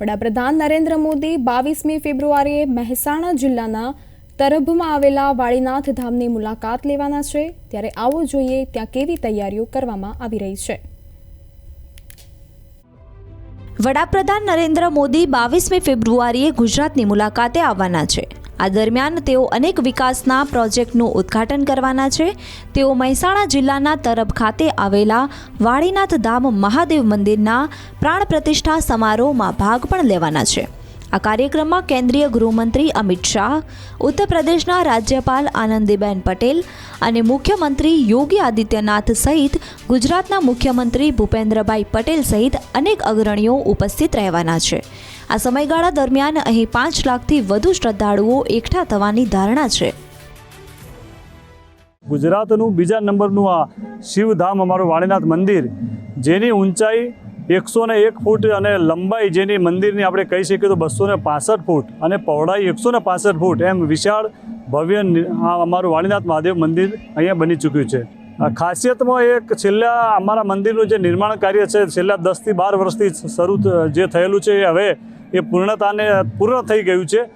વડાપ્રધાન નરેન્દ્ર મોદી બાવીસમી ફેબ્રુઆરીએ મહેસાણા જિલ્લાના તરભમાં આવેલા વાળીનાથ ધામની મુલાકાત લેવાના છે. ત્યારે આવો જોઈએ ત્યાં કેવી તૈયારીઓ કરવામાં આવી રહી છે. વડાપ્રધાન નરેન્દ્ર મોદી બાવીસમી ફેબ્રુઆરીએ ગુજરાતની મુલાકાતે આવવાના છે. આ દરમિયાન તેઓ અનેક વિકાસના પ્રોજેક્ટનું ઉદ્ઘાટન કરવાના છે. તેઓ મહેસાણા જિલ્લાના તરબ ખાતે આવેલા વાળીનાથ ધામ મહાદેવ મંદિરના પ્રાણ પ્રતિષ્ઠા સમારોહમાં ભાગ પણ લેવાના છે. આ કાર્યક્રમમાં કેન્દ્રીય ગૃહમંત્રી અમિત શાહ ઉત્તર પ્રદેશના રાજ્યપાલ આનંદીબેન પટેલ અને મુખ્યમંત્રી યોગી આદિત્યનાથ સહિત ગુજરાતના મુખ્યમંત્રી ભૂપેન્દ્રભાઈ પટેલ સહિત અનેક અગ્રણીઓ ઉપસ્થિત રહેવાના છે. આ સમયગાળા દરમિયાન અહીં પાંચ લાખથી વધુ શ્રદ્ધાળુઓ એકઠા થવાની ધારણા છે. ગુજરાતનું બીજા નંબરનું આ શિવધામ અમારું વાળીનાથ મંદિર, જેની ઊંચાઈ એકસો ને એક ફૂટ અને લંબાઈ જેની મંદિરની આપણે કહી શકીએ તો બસો ને પાસઠ ફૂટ અને પહોળાઈ એકસો ને પાસઠ ફૂટ એમ વિશાળ ભવ્ય અમારું વાળીનાથ મહાદેવ મંદિર અહીંયા બની ચૂક્યું છે. ખાસિયતમાં એક છેલ્લા અમારા મંદિરનું જે નિર્માણ કાર્ય છે, છેલ્લા દસથી બાર વર્ષથી શરૂ જે થયેલું છે એ હવે એ પૂર્ણતાને પૂર્ણ થઈ ગયું છે.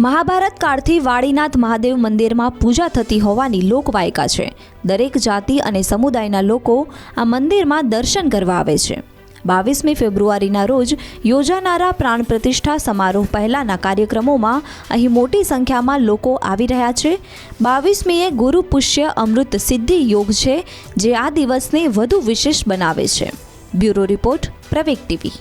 મહાભારત કાળથી વાળીનાથ મહાદેવ મંદિરમાં પૂજા થતી હોવાની લોકવાયકા છે. દરેક જાતિ અને સમુદાયના લોકો આ મંદિરમાં દર્શન કરવા આવે છે. બાવીસમી ફેબ્રુઆરીના રોજ યોજાનારા પ્રાણ પ્રતિષ્ઠા સમારોહ પહેલાંના કાર્યક્રમોમાં અહીં મોટી સંખ્યામાં લોકો આવી રહ્યા છે. બાવીસમીએ ગુરુ પુષ્ય અમૃત સિદ્ધિ યોગ છે, જે આ દિવસને વધુ વિશેષ બનાવે છે. Bureau report પ્રવેક TV